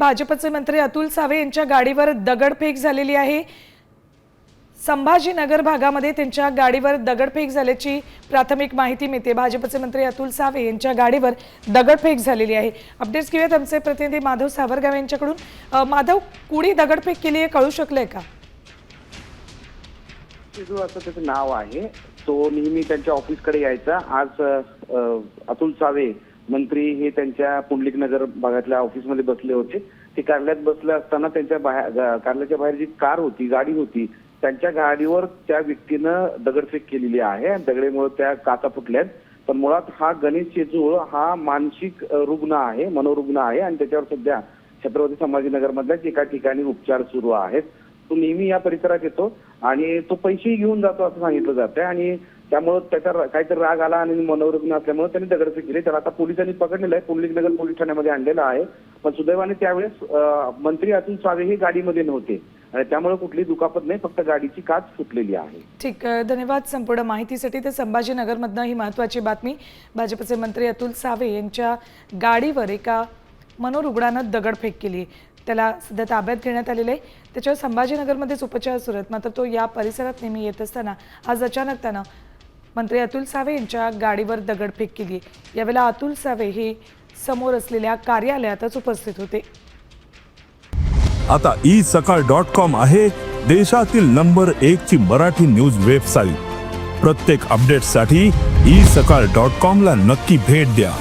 भाजपचे मंत्री अतुल सावे यांच्या गाडीवर दगडफेक झालेली आहे. संभाजीनगर भागामध्ये त्यांच्या गाडीवर दगडफेक झाल्याची प्राथमिक माहिती मिळते. भाजपचे मंत्री अतुल सावे यांच्या गाडीवर दगडफेक झालेली आहे. अपडेट्स घेऊयात आमचे प्रतिनिधी माधव सावरगाव यांच्याकडून. माधव कुणी दगडफेक केली आहे कळू शकलंय का? असं त्याचं नाव आहे तो नेहमी त्यांच्या ऑफिसकडे यायचा. आज अतुल सावे मंत्री हे त्यांच्या पुंडलिक नगर भागातल्या ऑफिसमध्ये बसले होते. ते कार्यालयात बसले असताना त्यांच्या बाहेर कार्यालयाच्या बाहेर जी कार होती गाडी होती त्यांच्या गाडीवर त्या व्यक्तीनं दगडफेक केलेली आहे. आणि दगडेमुळे त्या काचा फुटल्यात पण मुळात हा गणेश चेजूळ हा मानसिक रुग्ण आहे मनोरुग्ण आहे. आणि त्याच्यावर सध्या छत्रपती संभाजीनगरमधल्याच एका ठिकाणी उपचार सुरू आहेत. तो नेहमी या परिसरात येतो आणि तो पैसेही घेऊन जातो असं सांगितलं जातंय. आणि त्यामुळे त्याचा काहीतरी राग आला आणि मनोरुग्ण असल्यामुळे त्यांनी दगडफेक केली त्याला आता पोलिसांनी पकडलेलं आहे. पुंडलिक नगर पोलीस ठाण्यामध्ये आणलेलं आहे. पण सुदैवाने त्यावेळेस मंत्री अतुल सावे हे गाडीमध्ये नव्हते. आणि त्यामुळे कुठली दुखापत नाही. फक्त गाडीची काच फुटलेली आहे. ठीक धन्यवाद संपूर्ण माहितीसाठी. ते संभाजीनगरमधनं ही महत्वाची बातमी भाजपचे मंत्री अतुल सावे यांच्या गाडीवर एका मनोरुग्णानं दगडफेक केली. त्याला सध्या ताब्यात घेण्यात आलेलं आहे. त्याच्यावर संभाजीनगरमध्येच उपचार सुरू आहेत. मात्र तो या परिसरात नेहमी येत असताना आज अचानक त्यानं मंत्री अतुल सावे यांच्या गाडीवर दगडफेक केली यावेळेला अतुल सावे हे समोर असलेल्या कार्यालयातच उपस्थित होते. आता ई सकाळ डॉट कॉम आहे देशातील नंबर एक ची मराठी न्यूज वेबसाईट. प्रत्येक अपडेटसाठी ई सकाळ डॉट कॉम ला नक्की भेट द्या.